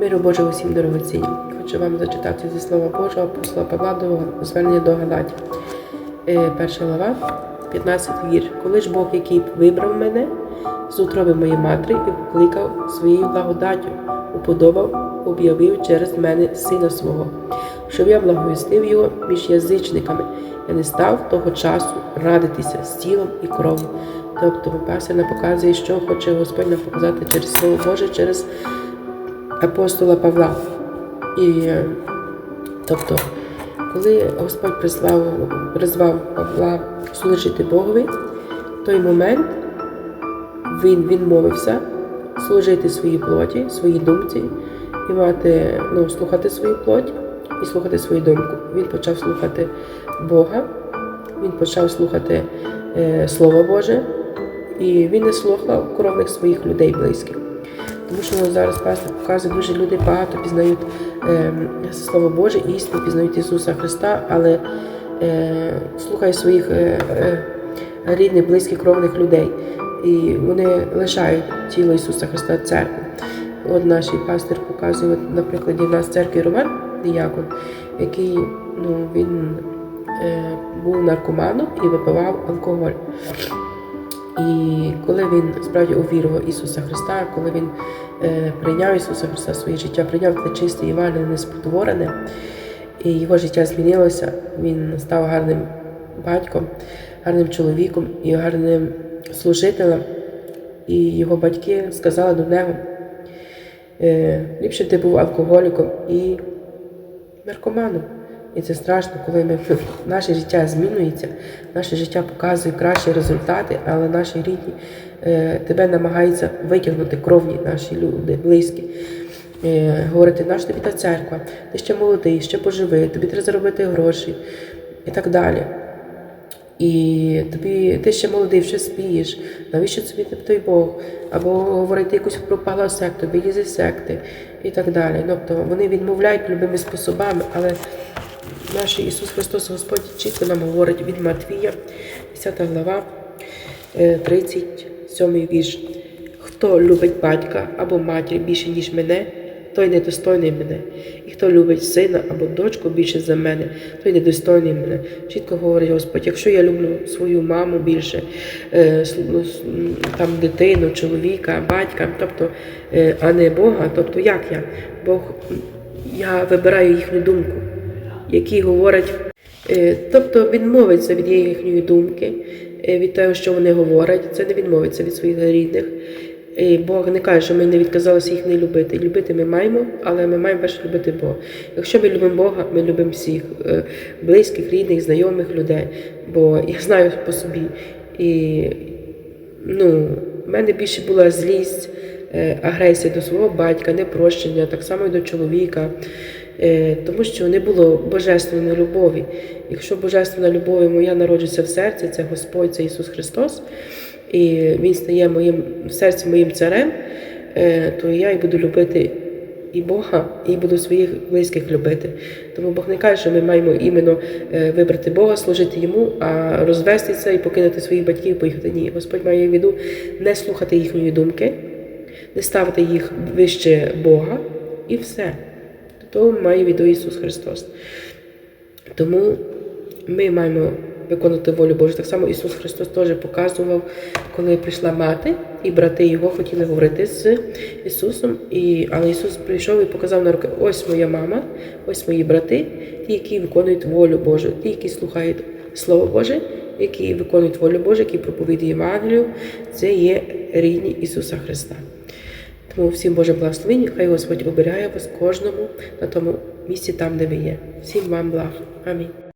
Миру Божого усім дорогоцінні. Хочу вам зачитати зі слова Божого апостола Павла до звернення до Галатів. Е, Перша глава, 15 вір. Коли ж Бог, який вибрав мене з утроби моєї матері і покликав своєю благодаттю, уподобав, об'явив через мене сина свого, щоб я благовістив його між язичниками. Я не став того часу радитися з тілом і кров'ю. Тобто, пастор нам показує, що хоче Господь нам показати через Слово Боже, через апостола Павла. І тобто, коли Господь призвав, призвав Павла служити Богові, в той момент він відмовився служити своїй плоті, своїй думці і мати, ну, слухати свою плоть і слухати свою думку. Він почав слухати Бога, він почав слухати е, Слово Боже, і він не слухав кровних своїх людей близьких. Тому що зараз пастор показує, дуже люди багато пізнають е, Слово Боже, істину, пізнають Ісуса Христа, але е, слухають своїх е, е, рідних, близьких кровних людей. І вони лишають тіло Ісуса Христа церкву. От наш пастор показує, от, на прикладі в нас церкві Роман Діякон, який ну, він е, був наркоманом і випивав алкоголь. І коли він справді увірував Ісуса Христа, коли він е, прийняв Ісуса Христа своє життя, прийняв те чисте Євангеліє, неспотворене, і його життя змінилося, він став гарним батьком, гарним чоловіком і гарним служителем. І його батьки сказали до нього, е, ліпше ти був алкоголіком і наркоманом. І це страшно, коли ми, наше життя змінюється, наше життя показує кращі результати, але наші рідні е, тебе намагаються витягнути кровні наші люди, близькі. Е, говорити, наш тобі та церква, ти ще молодий, ще поживи, тобі треба заробити гроші і так далі. І тобі ти ще молодий, ще спієш, навіщо тобі той Бог? Або говорити якусь пропала секту, вилізи з секти і так далі. Тобто вони відмовляють любими способами, але наш Ісус Христос Господь чітко нам говорить від Матвія, 10 глава, е, 37 вірш. Хто любить батька або матір більше, ніж мене, той недостойний мене. І хто любить сина або дочку більше за мене, той недостойний мене. Чітко говорить Господь, якщо я люблю свою маму більше, е, ну, там дитину, чоловіка, батька, тобто, е, а не Бога, тобто як я? Бог, я вибираю їхню думку, які говорять, е, тобто відмовиться від їхньої думки, е, від того, що вони говорять, це не відмовиться від своїх рідних. І Бог не каже, що ми не відказалися їх не любити. Любити ми маємо, але ми маємо перше любити Бога. Якщо ми любимо Бога, ми любимо всіх е, близьких, рідних, знайомих людей. Бо я знаю по собі. І ну, в мене більше була злість, агресія до свого батька, непрощення, так само і до чоловіка. Е, Тому що не було божественної любові. Якщо божественна любов моя народжується в серці, це Господь, це Ісус Христос, і Він стає моїм в серці моїм царем, е, то я і буду любити і Бога, і буду своїх близьких любити. Тому Бог не каже, що ми маємо іменно е, вибрати Бога, служити йому, а розвестися і покинути своїх батьків, поїхати. Ні, Господь має в виду не слухати їхньої думки, не ставити їх вище Бога і все. То має в виду Ісус Христос. Тому ми маємо виконувати волю Божу. Так само Ісус Христос теж показував, коли прийшла мати, і брати його хотіли говорити з Ісусом. І, але Ісус прийшов і показав на руки: ось моя мама, ось мої брати, ті, які виконують волю Божу, ті, які слухають Слово Боже, які виконують волю Божу, які проповідують Євангелію, це є рідні Ісуса Христа. Тому всім Боже благословіння, хай Господь оберігає вас кожному на тому місці, там, де ви є. Всім вам благ. Амінь.